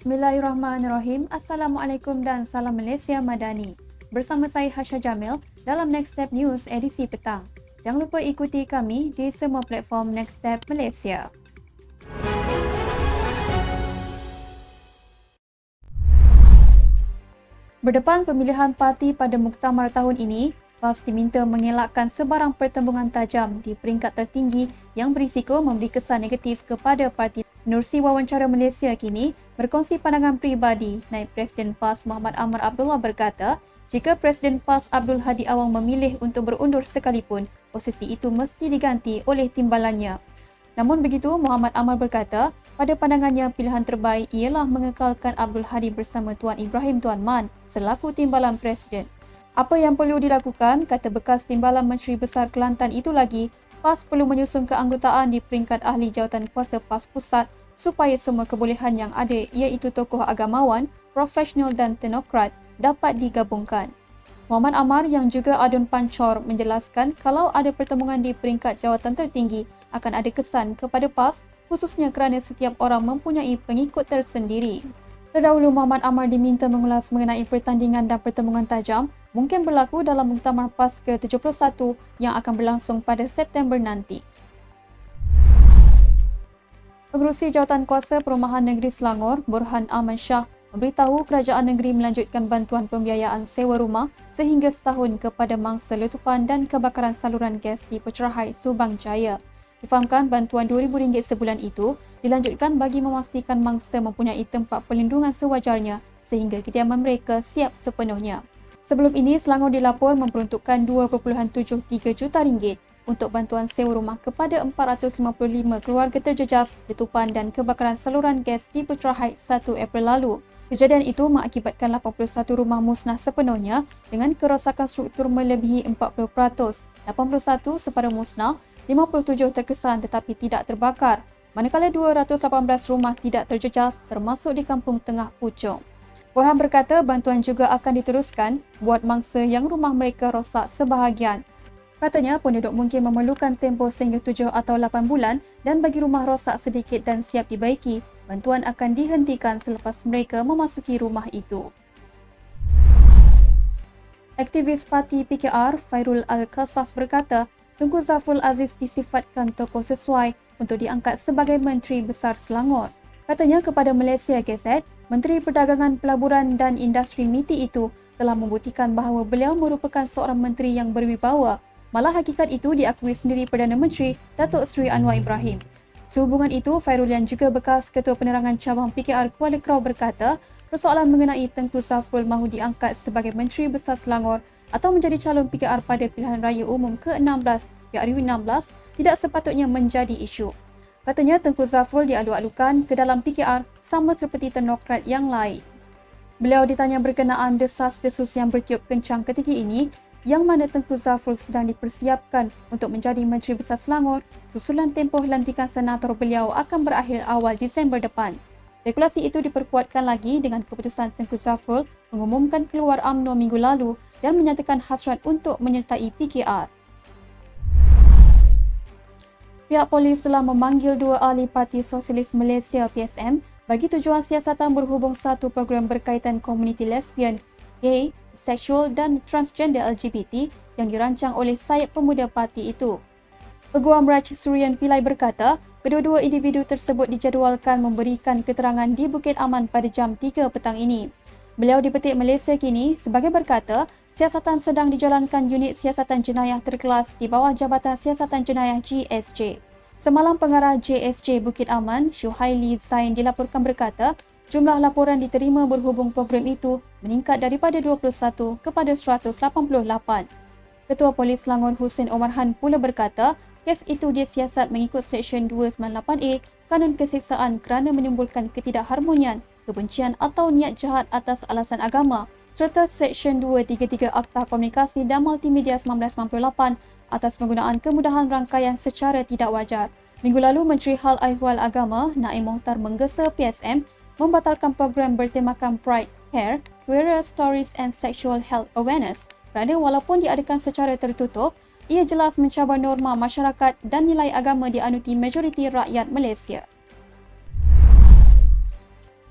Bismillahirrahmanirrahim. Assalamualaikum dan salam Malaysia Madani. Bersama saya Hasha Jamil dalam Next Step News edisi petang. Jangan lupa ikuti kami di semua platform Next Step Malaysia. Berdepan pemilihan parti pada muktamar tahun ini, PAS diminta mengelakkan sebarang pertembungan tajam di peringkat tertinggi yang berisiko memberi kesan negatif kepada parti. Nursi Wawancara Malaysia kini berkongsi pandangan peribadi naib Presiden PAS Muhammad Amar Abdullah berkata, jika Presiden PAS Abdul Hadi Awang memilih untuk berundur sekalipun, posisi itu mesti diganti oleh timbalannya. Namun begitu, Muhammad Amar berkata, pada pandangannya pilihan terbaik ialah mengekalkan Abdul Hadi bersama Tuan Ibrahim Tuan Man selaku timbalan Presiden. Apa yang perlu dilakukan, kata bekas Timbalan Menteri Besar Kelantan itu lagi, PAS perlu menyusun keanggotaan di peringkat ahli jawatan kuasa PAS Pusat supaya semua kebolehan yang ada iaitu tokoh agamawan, profesional dan teknokrat dapat digabungkan. Muhammad Amar yang juga adun pancor menjelaskan kalau ada pertemuan di peringkat jawatan tertinggi akan ada kesan kepada PAS khususnya kerana setiap orang mempunyai pengikut tersendiri. Terdahulu Muhammad Amar diminta mengulas mengenai pertandingan dan pertemuan tajam mungkin berlaku dalam Muktamar PAS ke-71 yang akan berlangsung pada September nanti. Pengerusi Jawatan Kuasa Perumahan Negeri Selangor, Burhan Aman Shah, memberitahu kerajaan negeri melanjutkan bantuan pembiayaan sewa rumah sehingga setahun kepada mangsa letupan dan kebakaran saluran gas di Pecerahai, Subang Jaya. Difahamkan bantuan RM2,000 sebulan itu dilanjutkan bagi memastikan mangsa mempunyai tempat perlindungan sewajarnya sehingga kediaman mereka siap sepenuhnya. Sebelum ini, Selangor dilapor memperuntukkan 2.73 juta ringgit untuk bantuan sewa rumah kepada 455 keluarga terjejas letupan dan kebakaran saluran gas di Pecerahai 1 April lalu. Kejadian itu mengakibatkan 81 rumah musnah sepenuhnya dengan kerosakan struktur melebihi 40%, 81 separuh musnah 57 terkesan tetapi tidak terbakar, manakala 218 rumah tidak terjejas termasuk di Kampung Tengah Puchong. Borhan berkata bantuan juga akan diteruskan buat mangsa yang rumah mereka rosak sebahagian. Katanya penduduk mungkin memerlukan tempoh sehingga 7 atau 8 bulan dan bagi rumah rosak sedikit dan siap dibaiki, bantuan akan dihentikan selepas mereka memasuki rumah itu. Aktivis Parti PKR Fairul Al-Qasas berkata, Tengku Zafrul Aziz disifatkan tokoh sesuai untuk diangkat sebagai Menteri Besar Selangor. Katanya kepada Malaysia Gazette, Menteri Perdagangan Pelaburan dan Industri MITI itu telah membuktikan bahawa beliau merupakan seorang menteri yang berwibawa. Malah hakikat itu diakui sendiri Perdana Menteri Datuk Seri Anwar Ibrahim. Sehubungan itu, Fairulian juga bekas Ketua Penerangan Cabang PKR Kuala Krau berkata, persoalan mengenai Tengku Zafrul mahu diangkat sebagai Menteri Besar Selangor atau menjadi calon PKR pada pilihan raya umum ke-16 PRU16 tidak sepatutnya menjadi isu. Katanya Tengku Zafrul dialu-alukan ke dalam PKR sama seperti teknokrat yang lain. Beliau ditanya berkenaan desas-desus yang bertiup kencang ketika ini yang mana Tengku Zafrul sedang dipersiapkan untuk menjadi Menteri Besar Selangor susulan tempoh lantikan senator beliau akan berakhir awal Disember depan. Spekulasi itu diperkuatkan lagi dengan keputusan Tengku Zafrul mengumumkan keluar UMNO minggu lalu dan menyatakan hasrat untuk menyertai PKR. Pihak polis telah memanggil dua ahli Parti Sosialis Malaysia PSM bagi tujuan siasatan berhubung satu program berkaitan komuniti lesbian, gay, seksual dan transgender LGBT yang dirancang oleh sayap pemuda parti itu. Peguam Raj Surian Pillai berkata, kedua-dua individu tersebut dijadualkan memberikan keterangan di Bukit Aman pada jam 3 petang ini. Beliau dipetik Malaysia kini sebagai berkata, siasatan sedang dijalankan unit siasatan jenayah terkelas di bawah Jabatan Siasatan Jenayah GSJ. Semalam pengarah JSJ Bukit Aman, Syuhaili Zain dilaporkan berkata, jumlah laporan diterima berhubung program itu meningkat daripada 21 kepada 188. Ketua Polis Selangor Hussein Omar Han pula berkata, Kes itu disiasat mengikut Seksyen 298A Kanun Keseksaan kerana menimbulkan ketidakharmonian, kebencian atau niat jahat atas alasan agama serta Seksyen 233 Akta Komunikasi dan Multimedia 1998 atas penggunaan kemudahan rangkaian secara tidak wajar. Minggu lalu, Menteri Hal Ehwal Agama Naim Mohtar menggesa PSM membatalkan program bertemakan Pride, Hair, Queer Stories and Sexual Health Awareness kerana walaupun diadakan secara tertutup, ia jelas mencabar norma masyarakat dan nilai agama dianuti majoriti rakyat Malaysia.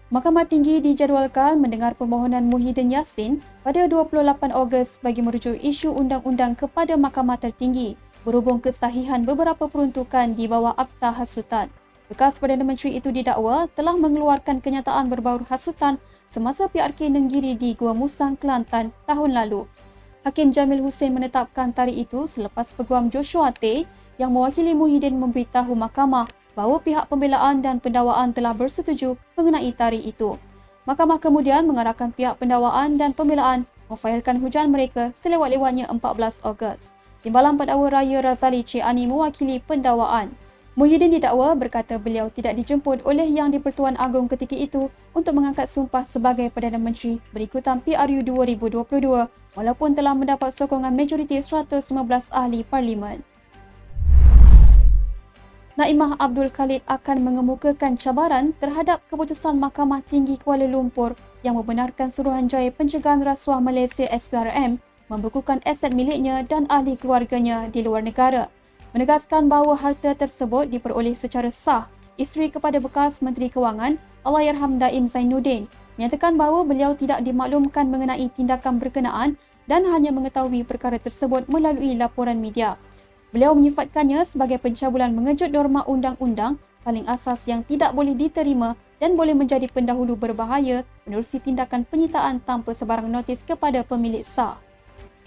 Mahkamah Tinggi dijadualkan mendengar permohonan Muhyiddin Yassin pada 28 Ogos bagi merujuk isu undang-undang kepada Mahkamah Tertinggi berhubung kesahihan beberapa peruntukan di bawah Akta Hasutan. Bekas Perdana Menteri itu didakwa telah mengeluarkan kenyataan berbau hasutan semasa PRK Nenggiri di Gua Musang, Kelantan tahun lalu. Hakim Jamil Hussein menetapkan tarikh itu selepas Peguam Joshua Tay yang mewakili Muhyiddin memberitahu mahkamah bahawa pihak pembelaan dan pendakwaan telah bersetuju mengenai tarikh itu. Mahkamah kemudian mengarahkan pihak pendakwaan dan pembelaan memfailkan hujan mereka selewat-lewatnya 14 Ogos. Timbalan Pendakwa Raya Razali Cik Ani mewakili pendakwaan. Muhyiddin didakwa berkata beliau tidak dijemput oleh Yang di-Pertuan Agong ketika itu untuk mengangkat sumpah sebagai Perdana Menteri berikutan PRU 2022 walaupun telah mendapat sokongan majoriti 115 ahli parlimen. Naimah Abdul Khalid akan mengemukakan cabaran terhadap keputusan Mahkamah Tinggi Kuala Lumpur yang membenarkan Suruhanjaya Pencegahan Rasuah Malaysia SPRM membekukan aset miliknya dan ahli keluarganya di luar negara. Menegaskan bahawa harta tersebut diperoleh secara sah, isteri kepada bekas Menteri Kewangan Allahyarham Daim Zainuddin menyatakan bahawa beliau tidak dimaklumkan mengenai tindakan berkenaan dan hanya mengetahui perkara tersebut melalui laporan media. Beliau menyifatkannya sebagai pencabulan mengejut norma undang-undang paling asas yang tidak boleh diterima dan boleh menjadi pendahulu berbahaya menerusi tindakan penyitaan tanpa sebarang notis kepada pemilik sah.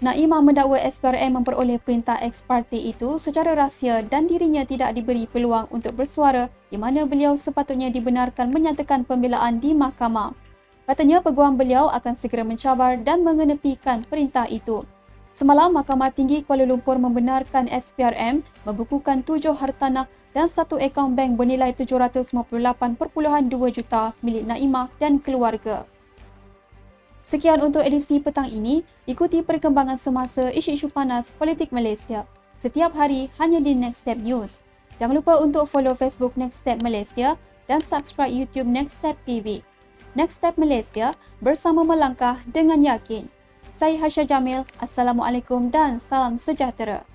Naimah mendakwa SPRM memperoleh perintah ex parte itu secara rahsia dan dirinya tidak diberi peluang untuk bersuara di mana beliau sepatutnya dibenarkan menyatakan pembelaan di mahkamah. Katanya peguam beliau akan segera mencabar dan mengenepikan perintah itu. Semalam, Mahkamah Tinggi Kuala Lumpur membenarkan SPRM membukukan tujuh hartanah dan satu akaun bank bernilai 758.2 juta milik Naimah dan keluarga. Sekian untuk edisi petang ini. Ikuti perkembangan semasa isu-isu panas politik Malaysia. Setiap hari hanya di Next Step News. Jangan lupa untuk follow Facebook Next Step Malaysia dan subscribe YouTube Next Step TV. Next Step Malaysia bersama melangkah dengan yakin. Saya Hasya Jamil. Assalamualaikum dan salam sejahtera.